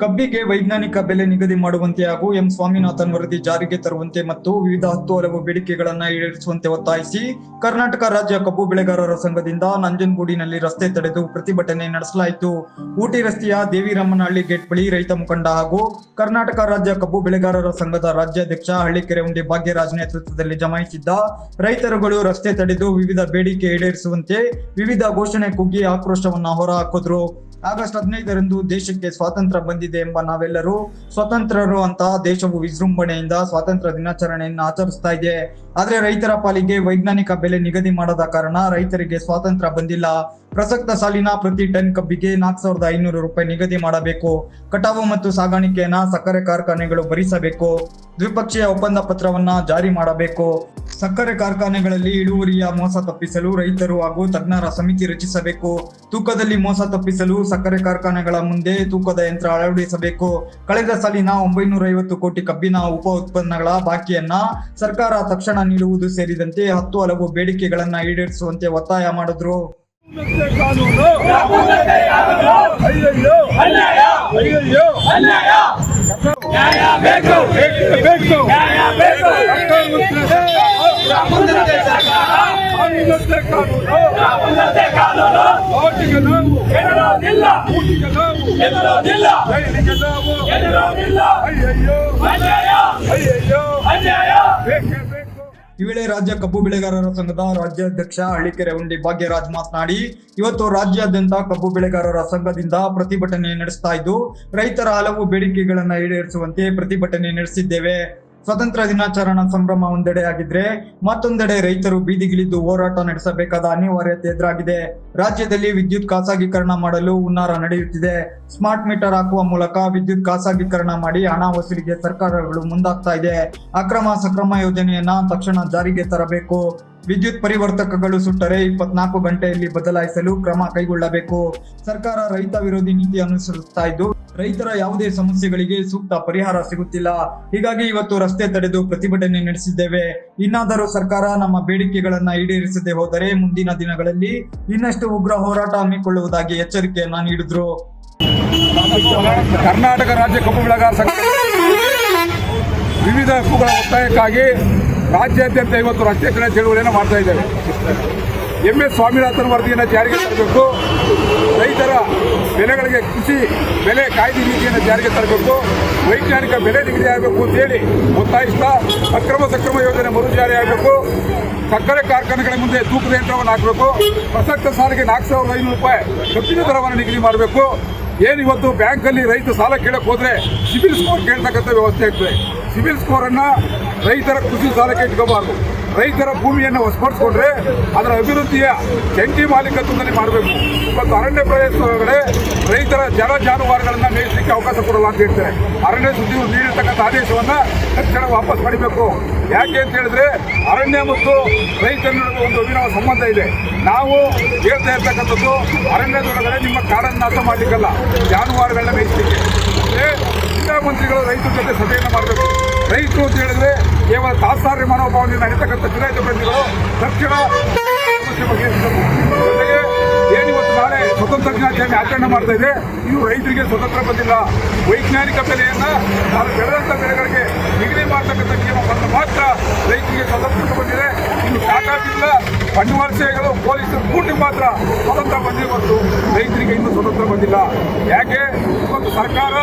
ಕಬ್ಬಿಗೆ ವೈಜ್ಞಾನಿಕ ಬೆಲೆ ನಿಗದಿ ಮಾಡುವಂತೆ ಹಾಗೂ ಎಂ ಸ್ವಾಮಿನಾಥನ್ ವರದಿ ಜಾರಿಗೆ ತರುವಂತೆ ಮತ್ತು ವಿವಿಧ ಹತ್ತು ಹಲವು ಬೇಡಿಕೆಗಳನ್ನು ಈಡೇರಿಸುವಂತೆ ಒತ್ತಾಯಿಸಿ ಕರ್ನಾಟಕ ರಾಜ್ಯ ಕಬ್ಬು ಬೆಳೆಗಾರರ ಸಂಘದಿಂದ ನಂಜನಗೂಡಿನಲ್ಲಿ ರಸ್ತೆ ತಡೆದು ಪ್ರತಿಭಟನೆ ನಡೆಸಲಾಯಿತು. ಊಟಿ ರಸ್ತೆಯ ದೇವಿರಮ್ಮನಹಳ್ಳಿ ಗೇಟ್ ಬಳಿ ರೈತ ಮುಖಂಡ ಹಾಗೂ ಕರ್ನಾಟಕ ರಾಜ್ಯ ಕಬ್ಬು ಬೆಳೆಗಾರರ ಸಂಘದ ರಾಜ್ಯಾಧ್ಯಕ್ಷ ಹಳ್ಳಿಕೆರೆ ಉಂಡಿ ಭಾಗ್ಯರಾಜ್ ನೇತೃತ್ವದಲ್ಲಿ ಜಮಾಯಿಸಿದ್ದ ರೈತರುಗಳು ರಸ್ತೆ ತಡೆದು ವಿವಿಧ ಬೇಡಿಕೆ ಈಡೇರಿಸುವಂತೆ ವಿವಿಧ ಘೋಷಣೆ ಕುಗ್ಗಿ ಆಕ್ರೋಶವನ್ನು ಹೊರಹಾಕಿದ್ರು. ಆಗಸ್ಟ್ ಹದಿನೈದರಂದು ದೇಶಕ್ಕೆ ಸ್ವಾತಂತ್ರ್ಯ ಬಂದಿದೆ ಎಂಬ ನಾವೆಲ್ಲರೂ ಸ್ವತಂತ್ರರು ಅಂತ ದೇಶವು ವಿಜೃಂಭಣೆಯಿಂದ ಸ್ವಾತಂತ್ರ್ಯ ದಿನಾಚರಣೆಯನ್ನು ಆಚರಿಸ್ತಾ ಇದೆ. ಆದ್ರೆ ರೈತರ ಪಾಲಿಗೆ ವೈಜ್ಞಾನಿಕ ಬೆಲೆ ನಿಗದಿ ಮಾಡದ ಕಾರಣ ರೈತರಿಗೆ ಸ್ವಾತಂತ್ರ್ಯ ಬಂದಿಲ್ಲ. ಪ್ರಸಕ್ತ ಸಾಲಿನ ಪ್ರತಿ ಟನ್ ಕಬ್ಬಿಗೆ ನಾಲ್ಕು ಸಾವಿರದ ಐನೂರು ರೂಪಾಯಿ ನಿಗದಿ ಮಾಡಬೇಕು. ಕಟಾವು ಮತ್ತು ಸಾಗಾಣಿಕೆಯನ್ನ ಸಕ್ಕರೆ ಕಾರ್ಖಾನೆಗಳು ಭರಿಸಬೇಕು. ದ್ವಿಪಕ್ಷೀಯ ಒಪ್ಪಂದ ಪತ್ರವನ್ನ ಜಾರಿ ಮಾಡಬೇಕು. ಸಕ್ಕರೆ ಕಾರ್ಖಾನೆಗಳಲ್ಲಿ ಇಳುವರಿಯ ಮೋಸ ತಪ್ಪಿಸಲು ರೈತರು ಹಾಗೂ ತಜ್ಞರ ಸಮಿತಿ ರಚಿಸಬೇಕು. ತೂಕದಲ್ಲಿ ಮೋಸ ತಪ್ಪಿಸಲು ಸಕ್ಕರೆ ಕಾರ್ಖಾನೆಗಳ ಮುಂದೆ ತೂಕದ ಯಂತ್ರ ಅಳವಡಿಸಬೇಕು. ಕಳೆದ ಸಾಲಿನ ಒಂಬೈನೂರ ಐವತ್ತು ಕೋಟಿ ಕಬ್ಬಿನ ಉಪ ಉತ್ಪನ್ನಗಳ ಬಾಕಿಯನ್ನ ಸರ್ಕಾರ ತಕ್ಷಣ ನೀಡುವುದು ಸೇರಿದಂತೆ ಹತ್ತು ಹಲವು ಬೇಡಿಕೆಗಳನ್ನ ಈಡೇರಿಸುವಂತೆ ಒತ್ತಾಯ ಮಾಡಿದ್ರು. ಕಾನೂನು ಅಯ್ಯಯ್ಯೋ ಅಯ್ಯಯ್ಯೋ ನ್ಯಾಯ ಬೇಕು. ಬೇಕು ಬೇಕು ಅನ್ಯಾಯ ಅಯ್ಯಯ್ಯೋ ಅನ್ಯಾಯ ಬೇಕೇ ಬೇಕು ಈ ವೇಳೆ ರಾಜ್ಯ ಕಬ್ಬು ಬೆಳೆಗಾರರ ಸಂಘದ ರಾಜ್ಯಾಧ್ಯಕ್ಷ ಹಳ್ಳಿಕೆರೆ ಉಂಡಿ ಭಾಗ್ಯರಾಜ್ ಮಾತನಾಡಿ, ಇವತ್ತು ರಾಜ್ಯಾದ್ಯಂತ ಕಬ್ಬು ಬೆಳೆಗಾರರ ಸಂಘದಿಂದ ಪ್ರತಿಭಟನೆ ನಡೆಸ್ತಾ ಇದ್ದು, ರೈತರ ಹಲವು ಬೇಡಿಕೆಗಳನ್ನ ಈಡೇರಿಸುವಂತೆ ಪ್ರತಿಭಟನೆ ನಡೆಸಿದ್ದೇವೆ. ಸ್ವತಂತ್ರ ದಿನಾಚರಣಾ ಸಂಭ್ರಮ ಒಂದೆಡೆ ಆಗಿದ್ರೆ ಮತ್ತೊಂದೆಡೆ ರೈತರು ಬೀದಿಗಿಳಿದು ಹೋರಾಟ ನಡೆಸಬೇಕಾದ ಅನಿವಾರ್ಯತೆ ಎದುರಾಗಿದೆ. ರಾಜ್ಯದಲ್ಲಿ ವಿದ್ಯುತ್ ಖಾಸಗೀಕರಣ ಮಾಡಲು ಹುನ್ನಾರ ನಡೆಯುತ್ತಿದೆ. ಸ್ಮಾರ್ಟ್ ಮೀಟರ್ ಹಾಕುವ ಮೂಲಕ ವಿದ್ಯುತ್ ಖಾಸಗೀಕರಣ ಮಾಡಿ ಹಣ ವಸೂಲಿಗೆ ಸರ್ಕಾರಗಳು ಮುಂದಾಗ್ತಾ ಇದೆ. ಅಕ್ರಮ ಸಕ್ರಮ ಯೋಜನೆಯನ್ನ ತಕ್ಷಣ ಜಾರಿಗೆ ತರಬೇಕು. ವಿದ್ಯುತ್ ಪರಿವರ್ತಕಗಳು ಸುಟ್ಟರೆ ಇಪ್ಪತ್ನಾಲ್ಕು ಗಂಟೆಯಲ್ಲಿ ಬದಲಾಯಿಸಲು ಕ್ರಮ ಕೈಗೊಳ್ಳಬೇಕು. ಸರ್ಕಾರ ರೈತ ವಿರೋಧಿ ನೀತಿ ಅನುಸರಿಸ್ತಾ ಇದ್ದು, ರೈತರ ಯಾವುದೇ ಸಮಸ್ಯೆಗಳಿಗೆ ಸೂಕ್ತ ಪರಿಹಾರ ಸಿಗುತ್ತಿಲ್ಲ. ಹೀಗಾಗಿ ಇವತ್ತು ರಸ್ತೆ ತಡೆದು ಪ್ರತಿಭಟನೆ ನಡೆಸಿದ್ದೇವೆ. ಇನ್ನಾದರೂ ಸರ್ಕಾರ ನಮ್ಮ ಬೇಡಿಕೆಗಳನ್ನ ಈಡೇರಿಸದೆ ಹೋದರೆ ಮುಂದಿನ ದಿನಗಳಲ್ಲಿ ಇನ್ನಷ್ಟು ಉಗ್ರ ಹೋರಾಟ ಹಮ್ಮಿಕೊಳ್ಳುವುದಾಗಿ ಎಚ್ಚರಿಕೆಯನ್ನ ನೀಡಿದ್ರು. ಕರ್ನಾಟಕ ರಾಜ್ಯ ಕಬ್ಬು ಬೆಳೆಗಾರ ಸಂಘ ವಿವಿಧ ಹಕ್ಕುಗಳ ಒತ್ತಾಯಕ್ಕಾಗಿ ರಾಜ್ಯಾದ್ಯಂತ ಇವತ್ತು ರಸ್ತೆ ಕಡೆ ಚಳುವಳಿಯನ್ನು ಮಾಡ್ತಾ ಇದ್ದೇವೆ. ಎಂ ಎಸ್ ಸ್ವಾಮಿನಾಥನ್ ವರದಿಯನ್ನು ಜಾರಿಗೆ ತರಬೇಕು. ರೈತರ ಬೆಲೆಗಳಿಗೆ ಕೃಷಿ ಬೆಲೆ ಕಾಯ್ದೆ ನೀತಿಯನ್ನು ಜಾರಿಗೆ ತರಬೇಕು. ವೈಜ್ಞಾನಿಕ ಬೆಲೆ ನಿಗದಿ ಆಗಬೇಕು ಅಂತೇಳಿ ಒತ್ತಾಯಿಸ್ತಾ ಅಕ್ರಮ ಸಕ್ರಮ ಯೋಜನೆ ಮರು ಜಾರಿ ಆಗಬೇಕು. ಸಕ್ಕರೆ ಕಾರ್ಖಾನೆಗಳ ಮುಂದೆ ತೂಕದ ಯಂತ್ರವನ್ನು ಹಾಕಬೇಕು. ಪ್ರಸಕ್ತ ಸಾಲಿಗೆ ನಾಲ್ಕು ಸಾವಿರದ ಐನೂರು ರೂಪಾಯಿ ಕಬ್ಬಿನ ದರವನ್ನು ನಿಗದಿ ಮಾಡಬೇಕು. ಏನು ಇವತ್ತು ಬ್ಯಾಂಕಲ್ಲಿ ರೈತ ಸಾಲ ಕೇಳಕ್ಕೆ ಹೋದರೆ ಸಿಬಿಲ್ ಸ್ಕೋರ್ ಕೇಳ್ತಕ್ಕಂಥ ವ್ಯವಸ್ಥೆ ಆಗ್ತದೆ. ಸಿಬಿಲ್ ಸ್ಕೋರ್ ಅನ್ನ ರೈತರ ಕೃಷಿ ಸಾಲಕ್ಕೆ ಇಟ್ಕೋಬಾರ್ದು. ರೈತರ ಭೂಮಿಯನ್ನು ಹೊಸಪಡಿಸ್ಕೊಂಡ್ರೆ ಅದರ ಅಭಿವೃದ್ಧಿಯ ಜಂಟಿ ಮಾಲೀಕತ್ವದಲ್ಲಿ ಮಾಡಬೇಕು. ಮತ್ತು ಅರಣ್ಯ ಪ್ರದೇಶದೊಳಗಡೆ ರೈತರ ಜನ ಜಾನುವಾರುಗಳನ್ನು ಮೇಯಿಸಲಿಕ್ಕೆ ಅವಕಾಶ ಕೊಡಲ್ಲ ಅಂತ ಹೇಳ್ತಾರೆ. ಅರಣ್ಯ ಸುದ್ದಿ ನೀಡಿರ್ತಕ್ಕಂಥ ಆದೇಶವನ್ನು ತಕ್ಷಣ ವಾಪಸ್ ಪಡಿಬೇಕು. ಯಾಕೆ ಅಂತ ಹೇಳಿದ್ರೆ ಅರಣ್ಯ ಮತ್ತು ರೈತರ ನಡುವೆ ಒಂದು ಅಭಿನವ ಸಂಬಂಧ ಇದೆ. ನಾವು ಹೇಳ್ತಾ ಇರ್ತಕ್ಕಂಥದ್ದು ಅರಣ್ಯದೊಳಗಡೆ ನಿಮ್ಮ ಕಾಡನ್ನು ನಾಶ ಮಾಡಲಿಕ್ಕಲ್ಲ, ಜಾನುವಾರುಗಳನ್ನ ಮೇಯಿಸಲಿಕ್ಕೆ. ಕ್ರೀಡಾ ಮಂತ್ರಿಗಳು ರೈತರ ಜೊತೆ ಸಭೆಯನ್ನು ಮಾಡಬೇಕು. ರೈತರು ಅಂತ ಹೇಳಿದ್ರೆ ಕೇವಲ ತಾತ್ಸಾರ್ಯ ಮನೋಭಾವದಿಂದ ನಡೀತಕ್ಕಂಥ ಚುನಾಯಿತ ಪ್ರತಿಗಳು ತಕ್ಷಣ ಸಮಸ್ಯೆ ಬಗೆಹರಿಸಬೇಕು ಸ್ವತಂತ್ರ ದಿನಾಚರಣೆ ಆಚರಣೆ ಮಾಡ್ತಾ ಇದೆ. ಇದು ರೈತರಿಗೆ ಸ್ವತಂತ್ರ ಬಂದಿಲ್ಲ. ವೈಜ್ಞಾನಿಕ ಬೆಲೆಯನ್ನ ನಾನು ಬೆಳೆದಂತ ಬೆಳೆಗಳಿಗೆ ನಿಗದಿ ಮಾಡತಕ್ಕಂಥ ಬಂದು ಮಾತ್ರ ರೈತರಿಗೆ ಸ್ವತಂತ್ರ ಬಂದಿದೆ. ಇನ್ನು ಸಾಕಾಗಿಲ್ಲ. ಬಿರ್ಲಾ ಬಂಡವಾಳಶಾಹಿಗಳು ಪೊಲೀಸರು ಕೂಟಿ ಮಾತ್ರ ಸ್ವತಂತ್ರ ಬಂದಿದೆ ಮತ್ತು ರೈತರಿಗೆ ಇನ್ನೂ ಸ್ವತಂತ್ರ ಬಂದಿಲ್ಲ. ಯಾಕೆ? ಇವತ್ತು ಸರ್ಕಾರ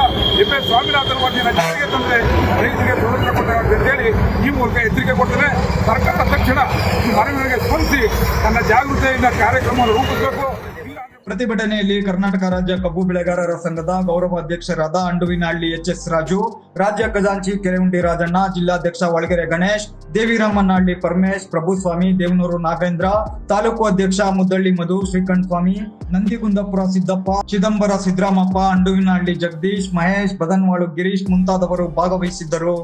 ಎಂ. ಎಸ್. ಸ್ವಾಮಿನಾಥನ್ ಮಾಡಿ ಜಾರಿಗೆ ತಂದರೆ ರೈತರಿಗೆ ಸ್ವತಂತ್ರ ಅಂತ ಅಂತೇಳಿ ಈ ಮೂಲಕ ಎಚ್ಚರಿಕೆ ಕೊಡ್ತಾರೆ. ಸರ್ಕಾರ ತಕ್ಷಣ ಈ ಮನವಿಗೆ ಸ್ಪಂದಿಸಿ ತನ್ನ ಜಾಗೃತಿಯಿಂದ ಕಾರ್ಯಕ್ರಮವನ್ನು ರೂಪಿಸಬೇಕು. ಪ್ರತಿಭಟನೆಯಲ್ಲಿ ಕರ್ನಾಟಕ ರಾಜ್ಯ ಕಬ್ಬು ಬೆಳೆಗಾರರ ಸಂಘದ ಗೌರವ ಅಧ್ಯಕ್ಷರಾದ ಅಂಡುವಿನಹಳ್ಳಿ ಎಚ್ ಎಸ್ ರಾಜು ರಾಜ್ಯ ಖಜಾಂಚಿ ಕೆರೆಹುಂಡಿ ರಾಜಣ್ಣ ಜಿಲ್ಲಾಧ್ಯಕ್ಷ ಒಳಗೆರೆ ಗಣೇಶ್ ದೇವಿರಾಮನಹಳ್ಳಿ ಪರಮೇಶ್ ಪ್ರಭುಸ್ವಾಮಿ ದೇವನೂರು ನಾಗೇಂದ್ರ ತಾಲೂಕು ಅಧ್ಯಕ್ಷ ಮುದ್ದಳ್ಳಿ ಮಧು ಶ್ರೀಕಂಠ ಸ್ವಾಮಿ ನಂದಿಗುಂದಪುರ ಸಿದ್ದಪ್ಪ ಚಿದಂಬರ ಸಿದ್ದರಾಮಪ್ಪ ಅಂಡುವಿನಹಳ್ಳಿ ಜಗದೀಶ್ ಮಹೇಶ್ ಬದನ್ವಾಳು ಗಿರೀಶ್ ಮುಂತಾದವರು ಭಾಗವಹಿಸಿದ್ದರು